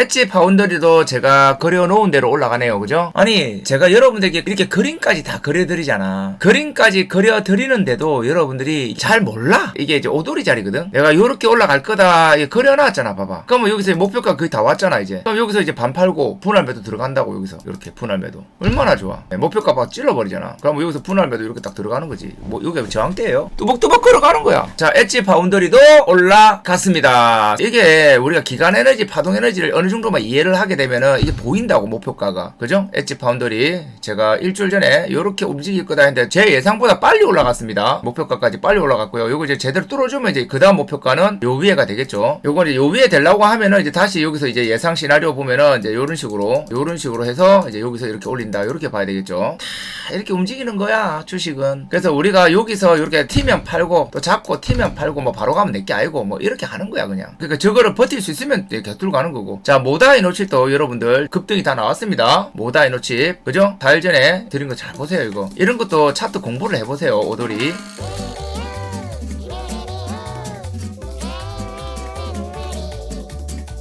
엣지 파운더리도 제가 그려놓은 대로 올라가네요. 그죠? 아니, 제가 여러분들에게 이렇게 그림까지 다 그려드리잖아. 그림까지 그려드리는데도 여러분들이 잘 몰라. 이게 이제 오돌이 자리거든? 내가 요렇게 올라갈 거다. 그려놨잖아. 봐봐. 그러면 여기서 목표가 거의 다 왔잖아, 이제. 그럼 여기서 이제 반 팔고 분할 매도 들어간다고, 여기서. 이렇게 분할 매도. 얼마나 좋아. 네, 목표가 막 찔러버리잖아. 그럼 여기서 분할 매도 이렇게 딱 들어가는 거지. 뭐, 여기가 저항대예요 뚜벅뚜벅 걸어가는 거야. 자, 엣지 파운더리도 올라갔습니다. 이게 우리가 기간 에너지, 파동 에너지를 어느 정도만 이해를 하게 되면은 이게 보인다고 목표가가. 그죠? 엣지 파운더리 제가 일주일 전에 이렇게 움직일 거다 했는데 제 예상보다 빨리 올라갔습니다. 목표가까지 빨리 올라갔고요. 요거 이제 제대로 뚫어주면 이제 그 다음 목표가는 요 위에가 되겠죠. 요거 이제 요 위에 되려고 하면은 이제 다시 여기서 이제 예상 시나리오 보면은 이제 요런 식으로 요런 식으로 해서 이제 여기서 이렇게 올린다. 이렇게 봐야 되겠죠. 다 이렇게 움직이는 거야 주식은. 그래서 우리가 여기서 이렇게 티면 팔고 또 잡고 티면 팔고 뭐 바로 가면 내게 아니고 뭐 이렇게 하는 거야 그냥. 그러니까 저거를 버틸 수 있으면 이렇게 뚫고 가는 거고. 자 모다 이 노칠도 여러분들 급등이 다 나왔습니다. 모다 이 노칠 그죠? 4일 전에 드린 거 잘 보세요 이거. 이런 것도 차트 공부를 해보세요 오돌이.